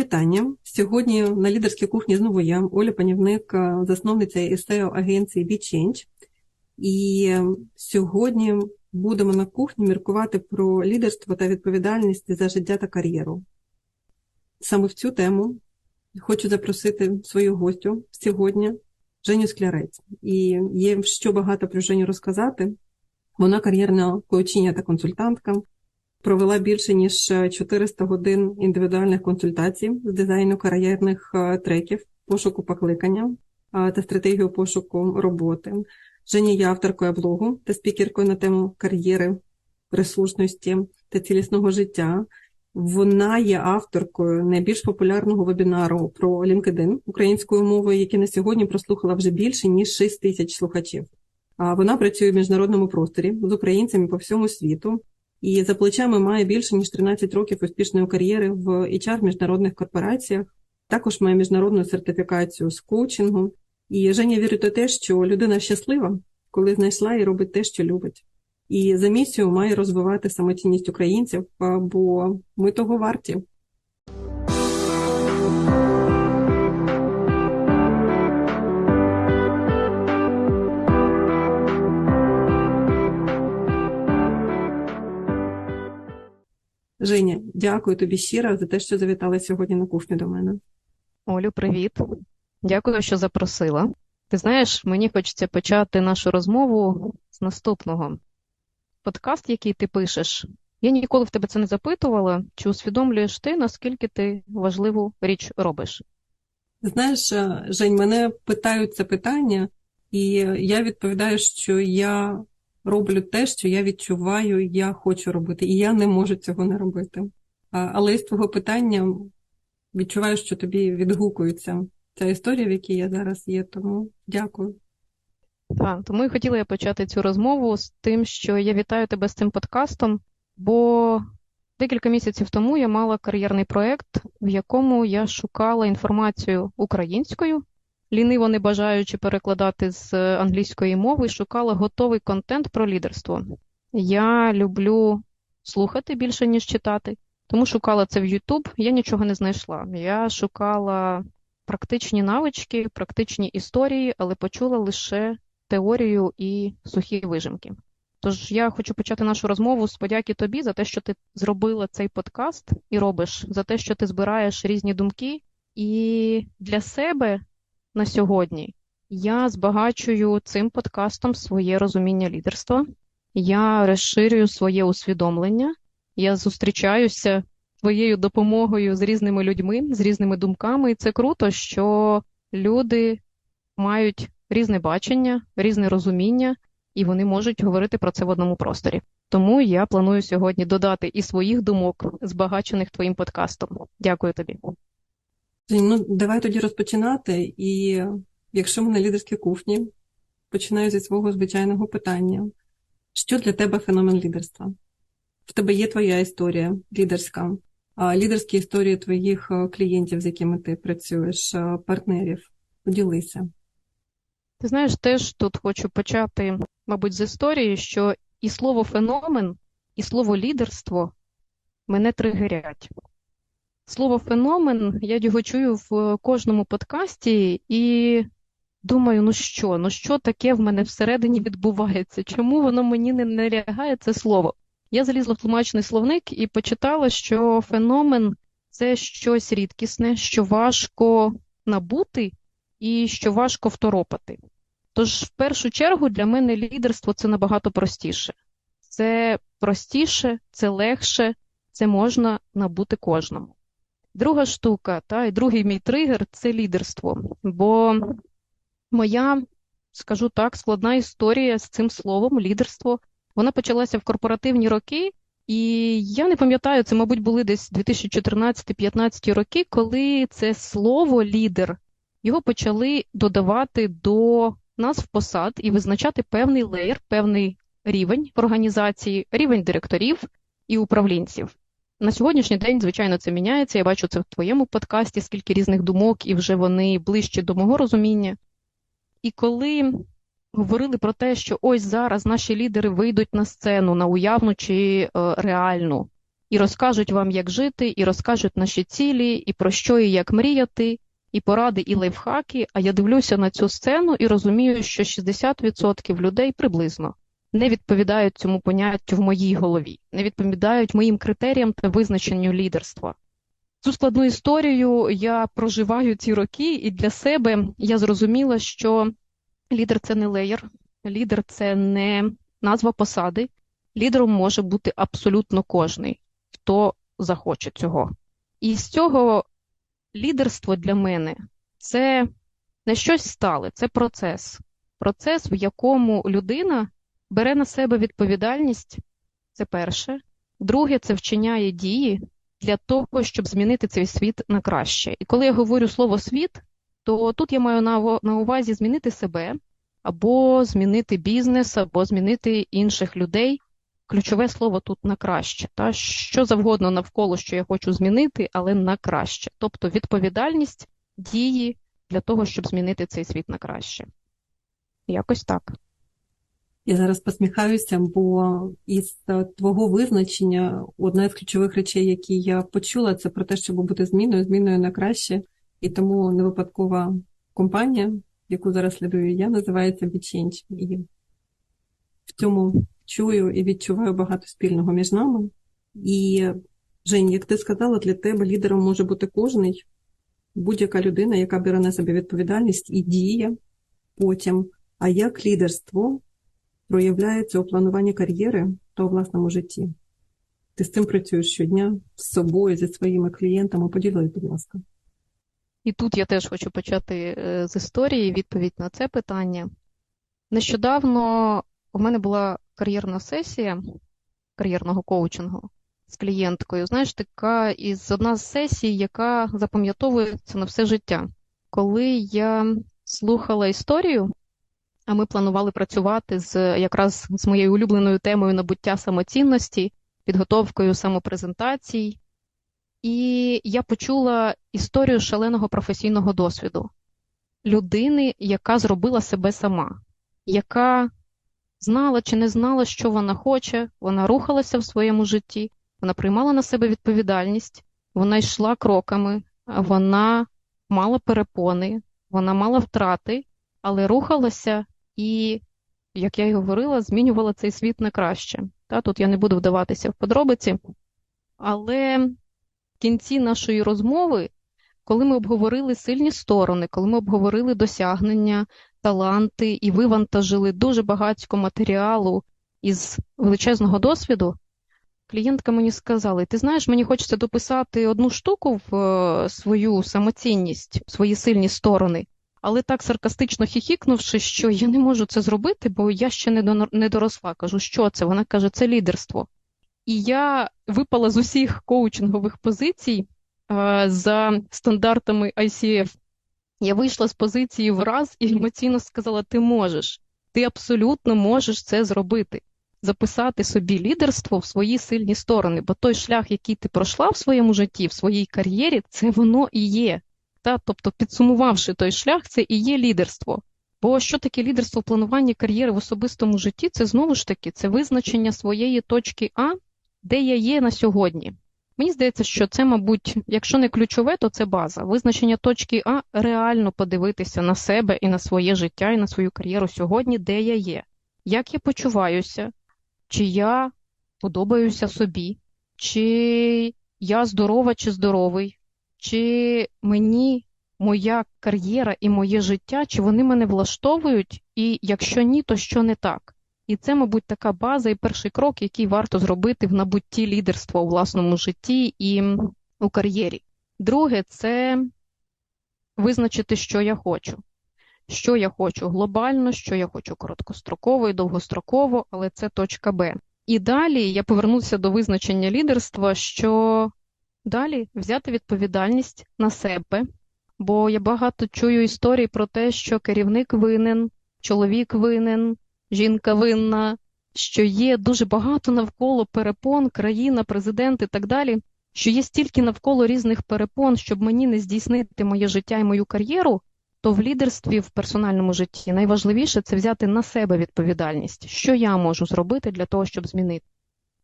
вітання. Сьогодні на лідерській кухні знову я, Оля Панівник, засновниця і SEO агенції BeChange. І сьогодні будемо на кухні міркувати про лідерство та відповідальність за життя та кар'єру. Саме в цю тему хочу запросити свою гостю сьогодні, Женю Склярець. І є що багато про Женю розказати. Вона кар'єрна коучиня та консультантка, провела більше ніж 400 годин індивідуальних консультацій з дизайну кар'єрних е, треків, пошуку покликання е, та стратегію пошуку роботи. Женя є авторкою блогу та спікеркою на тему кар'єри, ресурсності та цілісного життя. Вона є авторкою найбільш популярного вебінару про LinkedIn українською мовою, який на сьогодні прослухала вже більше ніж 6 тисяч слухачів. Вона працює в міжнародному просторі з українцями по всьому світу і за плечами має більше ніж 13 років успішної кар'єри в HR міжнародних корпораціях. Також має міжнародну сертифікацію з коучингу. І Женя вірить у те, що людина щаслива, коли знайшла і робить те, що любить. І за місію має розвивати самоцінність українців, бо ми того варті. Женя, дякую тобі щиро за те, що завітала сьогодні на кухню до мене. Олю, привіт. Дякую, що запросила. Ти знаєш, мені хочеться почати нашу розмову з наступного. Подкаст, який ти пишеш, я ніколи в тебе це не запитувала, чи усвідомлюєш ти, наскільки ти важливу річ робиш? Знаєш, Жень, мене питають це питання, і я відповідаю, що я роблю те, що я відчуваю, я хочу робити, і я не можу цього не робити. Але з твого питання відчуваю, що тобі відгукується ця історія, в якій я зараз є, тому дякую. Так, тому і хотіла я почати цю розмову з тим, що я вітаю тебе з цим подкастом, бо декілька місяців тому я мала кар'єрний проєкт, в якому я шукала інформацію українською ліниво не бажаючи перекладати з англійської мови, шукала готовий контент про лідерство. Я люблю слухати більше, ніж читати, тому шукала це в YouTube, я нічого не знайшла. Я шукала практичні навички, практичні історії, але почула лише теорію і сухі вижимки. Тож я хочу почати нашу розмову з подяки тобі за те, що ти зробила цей подкаст і робиш, за те, що ти збираєш різні думки, і для себе на сьогодні. Я збагачую цим подкастом своє розуміння лідерства, я розширюю своє усвідомлення, я зустрічаюся своєю допомогою з різними людьми, з різними думками, і це круто, що люди мають різне бачення, різне розуміння, і вони можуть говорити про це в одному просторі. Тому я планую сьогодні додати і своїх думок, збагачених твоїм подкастом. Дякую тобі. Ну, давай тоді розпочинати. І якщо ми на лідерській кухні, починаю зі свого звичайного питання: що для тебе феномен лідерства? В тебе є твоя історія лідерська, лідерські історії твоїх е, клієнтів, з якими ти працюєш, е, партнерів. Поділися. Ти знаєш, теж тут хочу почати, мабуть, з історії, що і слово феномен, і слово лідерство мене тригерять. Слово феномен, я його чую в кожному подкасті і думаю, ну що, ну що таке в мене всередині відбувається? Чому воно мені не, не лягає це слово? Я залізла в тлумачний словник і почитала, що феномен це щось рідкісне, що важко набути і що важко второпати. Тож, в першу чергу, для мене лідерство це набагато простіше. Це простіше, це легше, це можна набути кожному. Друга штука, та, і другий мій тригер це лідерство. Бо моя, скажу так, складна історія з цим словом лідерство. Вона почалася в корпоративні роки, і я не пам'ятаю, це, мабуть, були десь 2014-15 роки, коли це слово лідер його почали додавати до назв посад і визначати певний леєр, певний рівень в організації, рівень директорів і управлінців. На сьогоднішній день, звичайно, це міняється. Я бачу це в твоєму подкасті, скільки різних думок, і вже вони ближче до мого розуміння. І коли говорили про те, що ось зараз наші лідери вийдуть на сцену, на уявну чи е, реальну, і розкажуть вам, як жити, і розкажуть наші цілі, і про що і як мріяти, і поради, і лайфхаки. А я дивлюся на цю сцену і розумію, що 60% людей приблизно не відповідають цьому поняттю в моїй голові, не відповідають моїм критеріям та визначенню лідерства. Цю складну історію я проживаю ці роки, і для себе я зрозуміла, що лідер це не леєр, лідер це не назва посади. Лідером може бути абсолютно кожний, хто захоче цього. І з цього лідерство для мене це не щось стале, це процес. Процес, в якому людина бере на себе відповідальність, це перше. Друге, це вчиняє дії для того, щоб змінити цей світ на краще. І коли я говорю слово світ, то тут я маю на увазі змінити себе, або змінити бізнес, або змінити інших людей. Ключове слово тут на краще. Та що завгодно навколо, що я хочу змінити, але на краще. Тобто відповідальність дії для того, щоб змінити цей світ на краще. Якось так. Я зараз посміхаюся, бо із твого визначення одна з ключових речей, які я почула, це про те, щоб бути зміною, зміною на краще. І тому не випадкова компанія, яку зараз слідую я, називається BeChange. І в цьому чую і відчуваю багато спільного між нами. І, Жень, як ти сказала, для тебе лідером може бути кожний, будь-яка людина, яка бере на себе відповідальність і діє потім. А як лідерство проявляється у плануванні кар'єри та у власному житті? Ти з цим працюєш щодня з собою, зі своїми клієнтами. Поділись, будь ласка. І тут я теж хочу почати з історії відповідь на це питання. Нещодавно у мене була кар'єрна сесія кар'єрного коучингу з клієнткою. Знаєш, така із одна з сесій, яка запам'ятовується на все життя. Коли я слухала історію, а ми планували працювати з якраз з моєю улюбленою темою набуття самоцінності, підготовкою самопрезентацій, і я почула історію шаленого професійного досвіду людини, яка зробила себе сама, яка знала чи не знала, що вона хоче, вона рухалася в своєму житті, вона приймала на себе відповідальність, вона йшла кроками, вона мала перепони, вона мала втрати, але рухалася і, як я й говорила, змінювала цей світ на краще. Та, Тут я не буду вдаватися в подробиці, але в кінці нашої розмови, коли ми обговорили сильні сторони, коли ми обговорили досягнення, таланти і вивантажили дуже багатько матеріалу із величезного досвіду, клієнтка мені сказала: ти знаєш, мені хочеться дописати одну штуку в свою самоцінність, в свої сильні сторони, але так саркастично хіхікнувши, що я не можу це зробити, бо я ще не доросла. Кажу, що це? Вона каже, це лідерство. І я випала з усіх коучингових позицій за стандартами ICF. Я вийшла з позиції враз і емоційно сказала: ти можеш, ти абсолютно можеш це зробити, записати собі лідерство в свої сильні сторони, бо той шлях, який ти пройшла в своєму житті, в своїй кар'єрі, це воно і є. Та? Тобто, підсумувавши той шлях, це і є лідерство. Бо що таке лідерство в плануванні кар'єри в особистому житті? Це знову ж таки це визначення своєї точки А, де я є на сьогодні. Мені здається, що це, мабуть, якщо не ключове, то це база. Визначення точки А реально подивитися на себе і на своє життя, і на свою кар'єру сьогодні, де я є, як я почуваюся, чи я подобаюся собі, чи я здорова чи здоровий, чи мені моя кар'єра і моє життя, чи вони мене влаштовують, і якщо ні, то що не так? І це, мабуть, така база і перший крок, який варто зробити в набутті лідерства у власному житті і у кар'єрі. Друге, це визначити, що я хочу. Що я хочу глобально, що я хочу короткостроково і довгостроково, але це точка Б. І далі я повернуся до визначення лідерства, що далі взяти відповідальність на себе, бо я багато чую історій про те, що керівник винен, чоловік винен жінка винна, що є дуже багато навколо перепон, країна, президент і так далі, що є стільки навколо різних перепон, щоб мені не здійснити моє життя і мою кар'єру, то в лідерстві в персональному житті найважливіше це взяти на себе відповідальність, що я можу зробити для того, щоб змінити.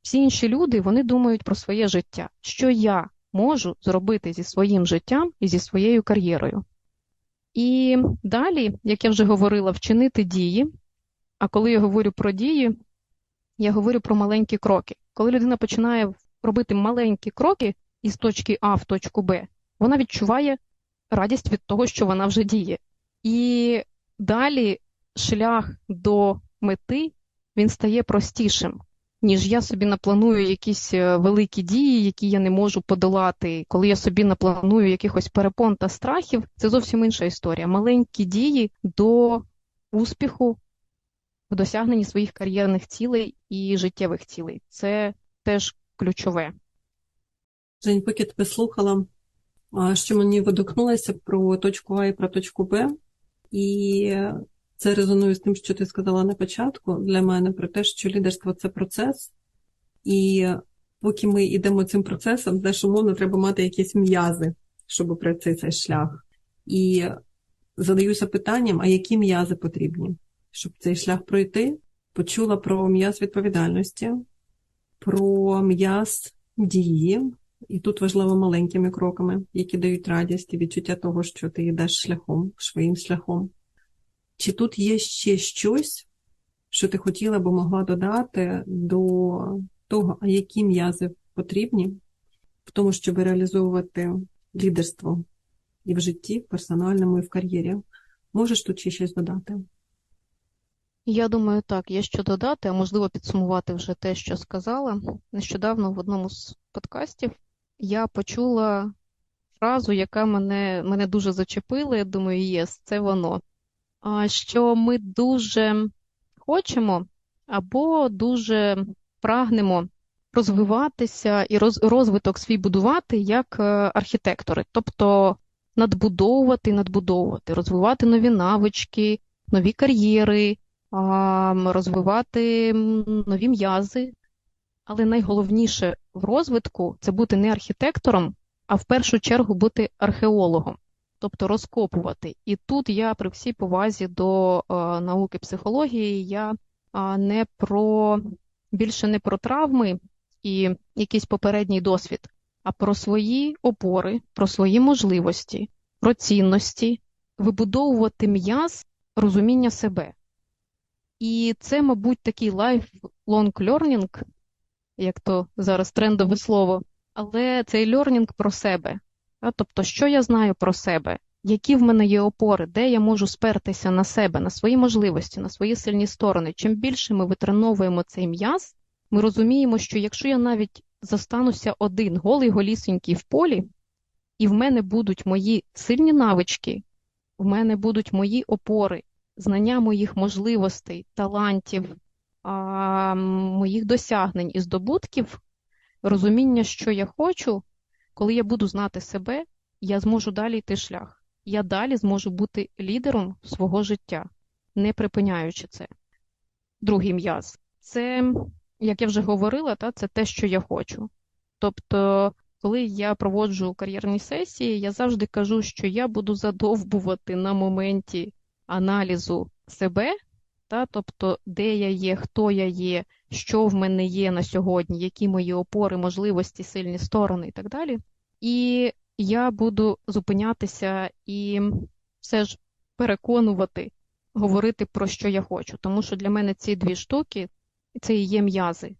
Всі інші люди вони думають про своє життя, що я можу зробити зі своїм життям і зі своєю кар'єрою. І далі, як я вже говорила, вчинити дії. А коли я говорю про дії, я говорю про маленькі кроки. Коли людина починає робити маленькі кроки із точки А в точку Б, вона відчуває радість від того, що вона вже діє. І далі шлях до мети він стає простішим, ніж я собі напланую якісь е, великі дії, які я не можу подолати. Коли я собі напланую якихось перепон та страхів, це зовсім інша історія. Маленькі дії до успіху в досягненні своїх кар'єрних цілей і життєвих цілей. Це теж ключове. Жень, поки тебе слухала, що мені видокнулося про точку А і про точку Б, і це резонує з тим, що ти сказала на початку для мене про те, що лідерство це процес, і поки ми йдемо цим процесом, знаєш, умовно треба мати якісь м'язи, щоб пройти цей шлях. І задаюся питанням, а які м'язи потрібні, щоб цей шлях пройти? Почула про м'яз відповідальності, про м'яз дії, і тут важливо маленькими кроками, які дають радість і відчуття того, що ти йдеш шляхом, своїм шляхом. Чи тут є ще щось, що ти хотіла би могла додати до того, а які м'язи потрібні в тому, щоб реалізовувати лідерство і в житті, в персональному, і в кар'єрі? Можеш тут ще щось додати? Я думаю, так, є що додати, а можливо підсумувати вже те, що сказала. Нещодавно в одному з подкастів я почула фразу, яка мене, мене дуже зачепила. Я думаю, єс, це воно. Що ми дуже хочемо або дуже прагнемо розвиватися і розвиток свій будувати як е, архітектори, тобто надбудовувати, надбудовувати, розвивати нові навички, нові кар'єри, розвивати нові м'язи. Але найголовніше в розвитку це бути не архітектором, а в першу чергу бути археологом, тобто розкопувати. І тут я при всій повазі до е, науки психології, я не про більше не про травми і якийсь попередній досвід, а про свої опори, про свої можливості, про цінності, вибудовувати м'яз розуміння себе. І це, мабуть, такий lifelong learning, як то зараз трендове слово, але цей льорнінг про себе. Тобто, що я знаю про себе, які в мене є опори, де я можу спертися на себе, на свої можливості, на свої сильні сторони. Чим більше ми витреновуємо цей м'яз, ми розуміємо, що якщо я навіть застануся один голий голісенький в полі, і в мене будуть мої сильні навички, в мене будуть мої опори, знання моїх можливостей, талантів, моїх досягнень і здобутків, розуміння, що я хочу, коли я буду знати себе, я зможу далі йти шлях. Я далі зможу бути лідером свого життя, не припиняючи це. Другий м'яз це, як я вже говорила, та, це те, що я хочу. Тобто, коли я проводжу кар'єрні сесії, я завжди кажу, що я буду задовбувати на моменті аналізу себе, та, тобто, де я є, хто я є, що в мене є на сьогодні, які мої опори, можливості, сильні сторони і так далі. І я буду зупинятися і все ж переконувати, говорити про що я хочу, тому що для мене ці дві штуки це і є м'язи.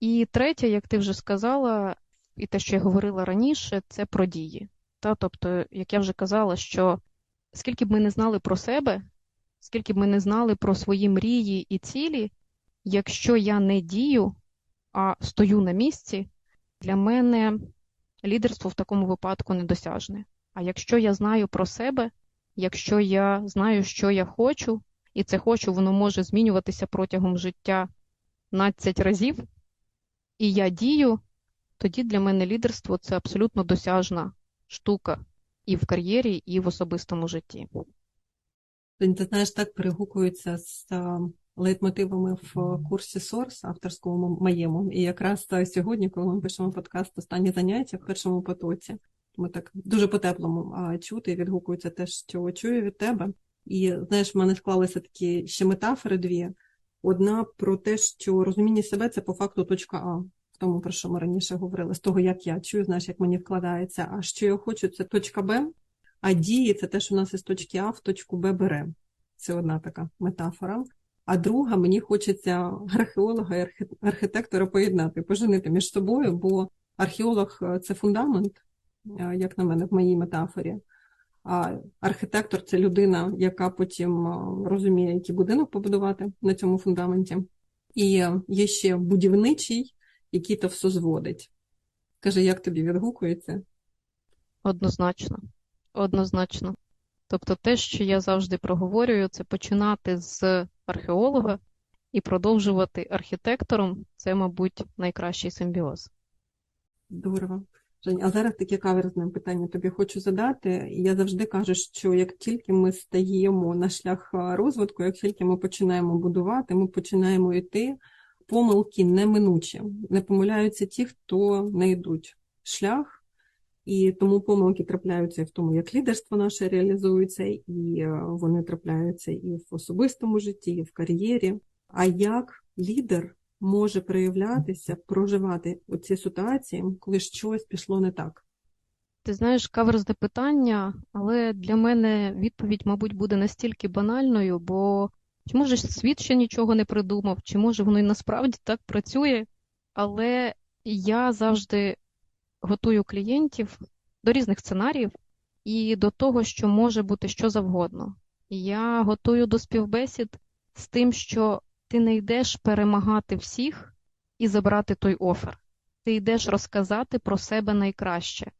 І третє, як ти вже сказала, і те, що я говорила раніше, це про дії. Та, Тобто, як я вже казала, що скільки б ми не знали про себе, скільки б ми не знали про свої мрії і цілі, якщо я не дію, а стою на місці, для мене лідерство в такому випадку недосяжне. А якщо я знаю про себе, якщо я знаю, що я хочу, і це хочу, воно може змінюватися протягом життя 15 разів, і я дію, тоді для мене лідерство це абсолютно досяжна штука і в кар'єрі, і в особистому житті. Ти знаєш, так перегукується з лейтмотивами в курсі Source, авторському моєму. І якраз сьогодні, коли ми пишемо подкаст останні заняття в першому потоці, ми так дуже по-теплому чути і відгукується те, що чую від тебе. І знаєш, в мене склалися такі ще метафори дві. Одна про те, що розуміння себе це по факту точка А, в тому, про що ми раніше говорили, з того, як я чую, знаєш, як мені вкладається. А що я хочу, це точка Б, а дії це те, що нас із точки А в точку Б бере. Це одна така метафора. А друга, мені хочеться археолога і архітектора поєднати, поженити між собою, бо археолог е, це фундамент, е, як на мене, в моїй метафорі. А архітектор це людина, яка потім е, розуміє, який будинок побудувати на цьому фундаменті. І є ще будівничий, який то все зводить. Каже, як тобі відгукується? Однозначно. Однозначно. Тобто те, що я завжди проговорюю, це починати з археолога і продовжувати архітектором, це, мабуть, найкращий симбіоз. Здорово. Жень, а зараз таке каверзне питання тобі хочу задати. Я завжди кажу, що як тільки ми стаємо на шлях розвитку, як тільки ми починаємо будувати, ми починаємо йти, помилки неминучі. Не помиляються ті, хто не йдуть шлях, і тому помилки трапляються і в тому, як лідерство наше реалізується, і е, вони трапляються і в особистому житті, і в кар'єрі. А як лідер може проявлятися, проживати оці ситуації, коли щось пішло не так? Ти знаєш, каверзне питання, але для мене відповідь, мабуть, буде настільки банальною, бо чи може світ ще нічого не придумав, чи може воно і насправді так працює, але я завжди готую клієнтів до різних сценаріїв і до того, що може бути що завгодно. Я готую до співбесід з тим, що ти не йдеш перемагати всіх і забрати той офер. Ти йдеш розказати про себе найкраще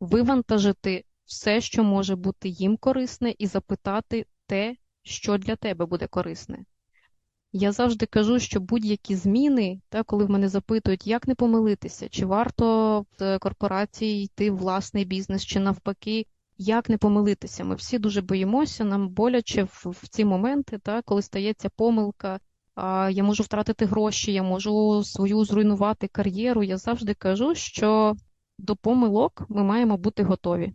вивантажити все, що може бути їм корисне, і запитати те, що для тебе буде корисне. Я завжди кажу, що будь-які зміни, та, коли в мене запитують, як не помилитися, чи варто в корпорації йти в власний бізнес, чи навпаки, як не помилитися. Ми всі дуже боїмося, нам боляче в, в ці моменти, та, коли стається помилка, а, я можу втратити гроші, я можу свою зруйнувати кар'єру. Я завжди кажу, що до помилок ми маємо бути готові.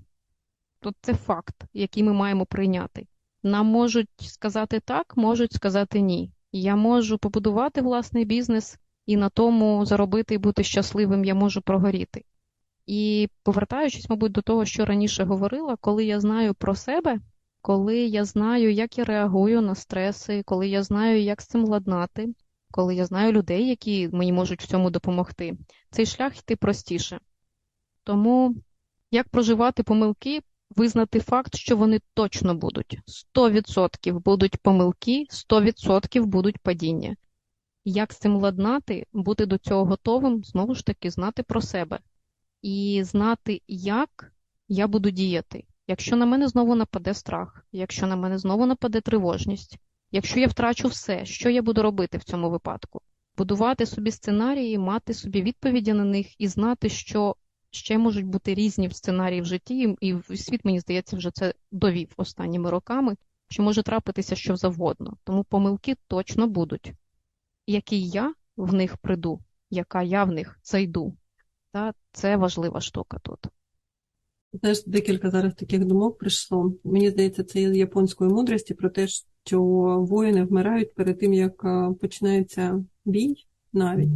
Тут це факт, який ми маємо прийняти. Нам можуть сказати так, можуть сказати ні. Я можу побудувати власний бізнес і на тому заробити і бути щасливим, я можу прогоріти. І повертаючись, мабуть, до того, що раніше говорила, коли я знаю про себе, коли я знаю, як я реагую на стреси, коли я знаю, як з цим ладнати, коли я знаю людей, які мені можуть в цьому допомогти, цей шлях йти простіше. Тому як проживати помилки, визнати факт, що вони точно будуть. 100% будуть помилки, 100% будуть падіння. Як з цим ладнати, бути до цього готовим, знову ж таки, знати про себе і знати, як я буду діяти. Якщо на мене знову нападе страх, якщо на мене знову нападе тривожність, якщо я втрачу все, що я буду робити в цьому випадку? Будувати собі сценарії, мати собі відповіді на них і знати, що ще можуть бути різні сценарії в житті, і світ, мені здається, вже це довів останніми роками, що може трапитися що завгодно. Тому помилки точно будуть. Який я в них прийду, яка я в них зайду. Та це важлива штука тут. Знаєш, декілька зараз таких думок прийшло. Мені здається, це є японської мудрості про те, що воїни вмирають перед тим, як е, починається бій навіть.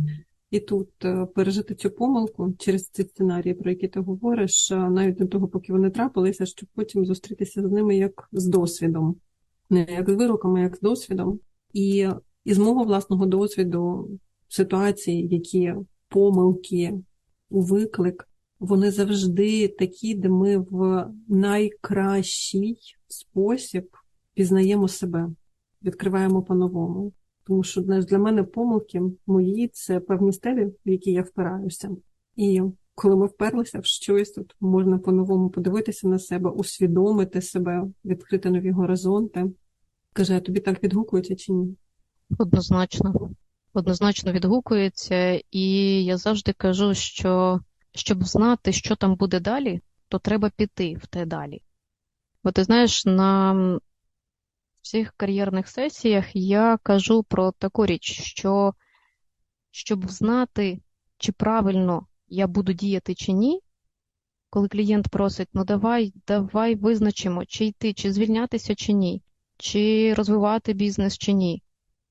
І тут е, пережити цю помилку через ці сценарії, про які ти говориш, е, навіть до того, поки вони трапилися, щоб потім зустрітися з ними як з досвідом, не як з вироком, а як з досвідом. І із мого власного досвіду ситуації, які помилки у виклик, вони завжди такі, де ми в найкращий спосіб пізнаємо себе, відкриваємо по-новому. Тому що для мене помилки мої це певні стелі, в які я впираюся. І коли ми вперлися в щось, тут можна по-новому подивитися на себе, усвідомити себе, відкрити нові горизонти. Каже, а тобі так відгукується чи ні? Однозначно. Однозначно відгукується, і я завжди кажу, що щоб знати, що там буде далі, то треба піти в те далі. Бо ти знаєш, на всіх кар'єрних сесіях я кажу про таку річ, що щоб знати, чи правильно я буду діяти чи ні, коли клієнт просить, ну давай, давай визначимо, чи йти, чи звільнятися чи ні, чи розвивати бізнес чи ні.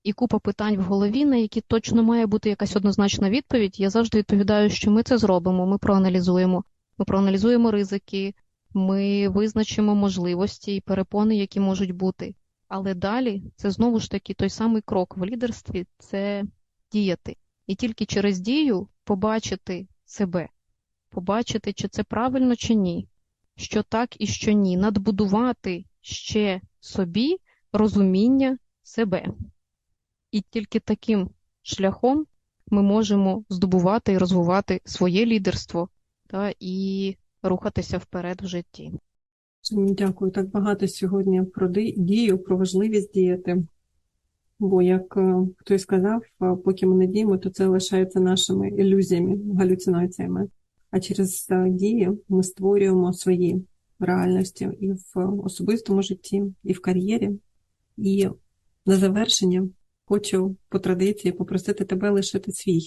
і купа питань в голові, на які точно має бути якась однозначна відповідь, я завжди відповідаю, що ми це зробимо, ми проаналізуємо. Ми проаналізуємо ризики, ми визначимо можливості і перепони, які можуть бути. Але далі це знову ж таки той самий крок в лідерстві це діяти. І тільки через дію побачити себе, побачити, чи це правильно, чи ні, що так і що ні, надбудувати ще собі розуміння себе. І тільки таким шляхом ми можемо здобувати і розвивати своє лідерство та, і рухатися вперед в житті. Дякую. Так багато сьогодні про дію, про важливість діяти. Бо, як е, хтось сказав, е, поки ми не діємо, то це лишається нашими ілюзіями, галюцинаціями. А через е, дію ми створюємо свої реальності і в особистому житті, і в кар'єрі. І на завершення хочу по традиції попросити тебе лишити свій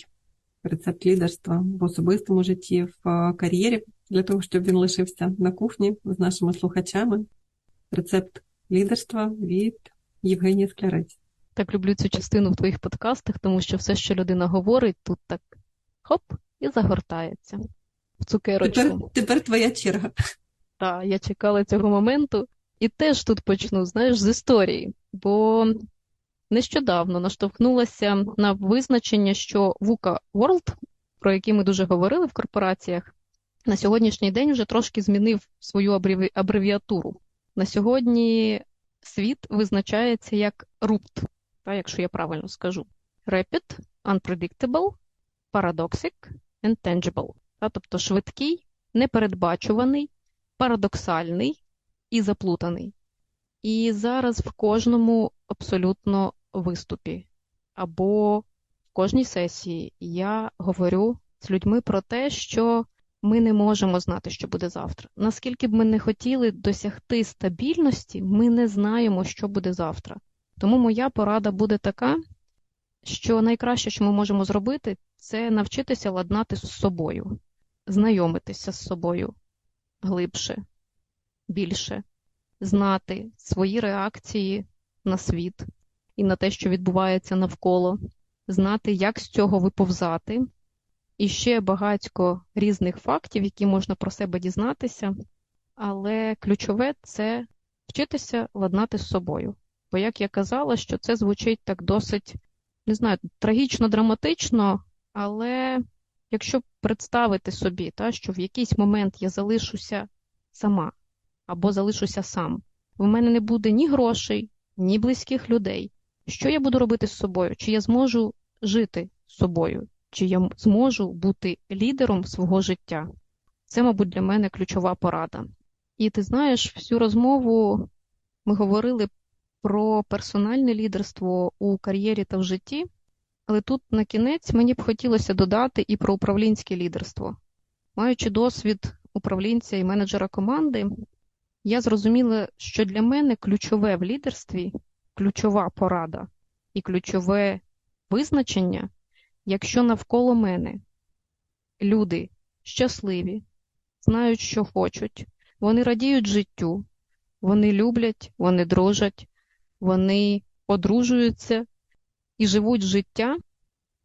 рецепт лідерства в особистому житті, в кар'єрі, для того, щоб він лишився на кухні з нашими слухачами. Рецепт лідерства від Євгенії Склярець. Так люблю цю частину в твоїх подкастах, тому що все, що людина говорить, тут так хоп і загортається в цукерочку. Тепер, тепер твоя черга. Так, я чекала цього моменту і теж тут почну, знаєш, з історії, бо нещодавно наштовхнулася на визначення, що VUCA World, про який ми дуже говорили в корпораціях, на сьогоднішній день вже трошки змінив свою абревіатуру. На сьогодні світ визначається як RUPT, та, якщо я правильно скажу. Rapid, Unpredictable, Paradoxic, and. Та, тобто швидкий, непередбачуваний, парадоксальний і заплутаний. І зараз в кожному абсолютно виступі або в кожній сесії я говорю з людьми про те, що ми не можемо знати, що буде завтра. Наскільки б ми не хотіли досягти стабільності, ми не знаємо, що буде завтра. Тому моя порада буде така, що найкраще, що ми можемо зробити, це навчитися ладнати з собою, знайомитися з собою глибше, більше, знати свої реакції на світ і на те, що відбувається навколо, знати, як з цього виповзати, і ще багатько різних фактів, які можна про себе дізнатися, але ключове це вчитися ладнати з собою. Бо, як я казала, що це звучить так досить, не знаю, трагічно, драматично, але якщо представити собі, та, що в якийсь момент я залишуся сама або залишуся сам, в мене не буде ні грошей, ні близьких людей. Що я буду робити з собою? Чи я зможу жити з собою? Чи я зможу бути лідером свого життя? Це, мабуть, для мене ключова порада. І ти знаєш, всю розмову ми говорили про персональне лідерство у кар'єрі та в житті, але тут на кінець мені б хотілося додати і про управлінське лідерство. Маючи досвід управлінця і менеджера команди, я зрозуміла, що для мене ключове в лідерстві, ключова порада і ключове визначення, якщо навколо мене люди щасливі, знають, що хочуть, вони радіють життю, вони люблять, вони дружать, вони одружуються і живуть життя,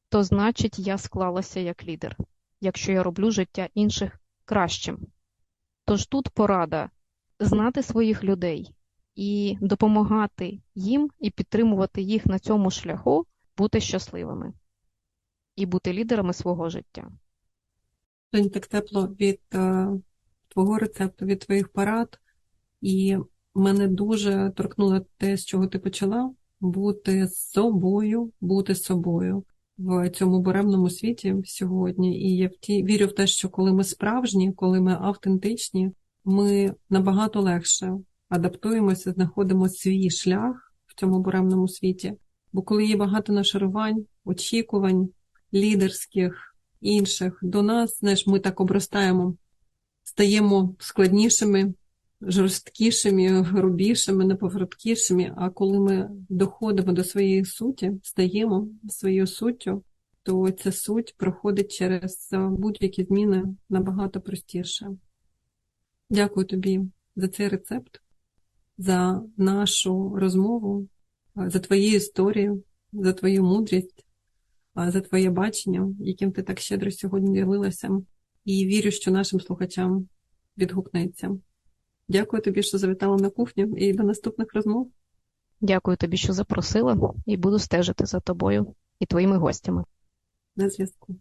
то значить я склалася як лідер, якщо я роблю життя інших кращим. Тож тут порада знати своїх людей і допомагати їм і підтримувати їх на цьому шляху бути щасливими і бути лідерами свого життя. Жень, так тепло від е, твого рецепту, від твоїх порад. І мене дуже торкнуло те, з чого ти почала, бути з собою, бути собою в цьому буремному світі сьогодні. І я в ті, вірю в те, що коли ми справжні, коли ми автентичні, ми набагато легше адаптуємося, знаходимо свій шлях в цьому буремному світі. Бо коли є багато нашарувань, очікувань, лідерських, інших до нас, знаєш, ми так обростаємо, стаємо складнішими, жорсткішими, грубішими, неповороткішими. А коли ми доходимо до своєї суті, стаємо своєю суттю, то ця суть проходить через будь-які зміни набагато простіше. Дякую тобі за цей рецепт, за нашу розмову, за твою історію, за твою мудрість, за твоє бачення, яким ти так щедро сьогодні ділилася. І вірю, що нашим слухачам відгукнеться. Дякую тобі, що завітала на кухню, і до наступних розмов. Дякую тобі, що запросила, і буду стежити за тобою і твоїми гостями. На зв'язку.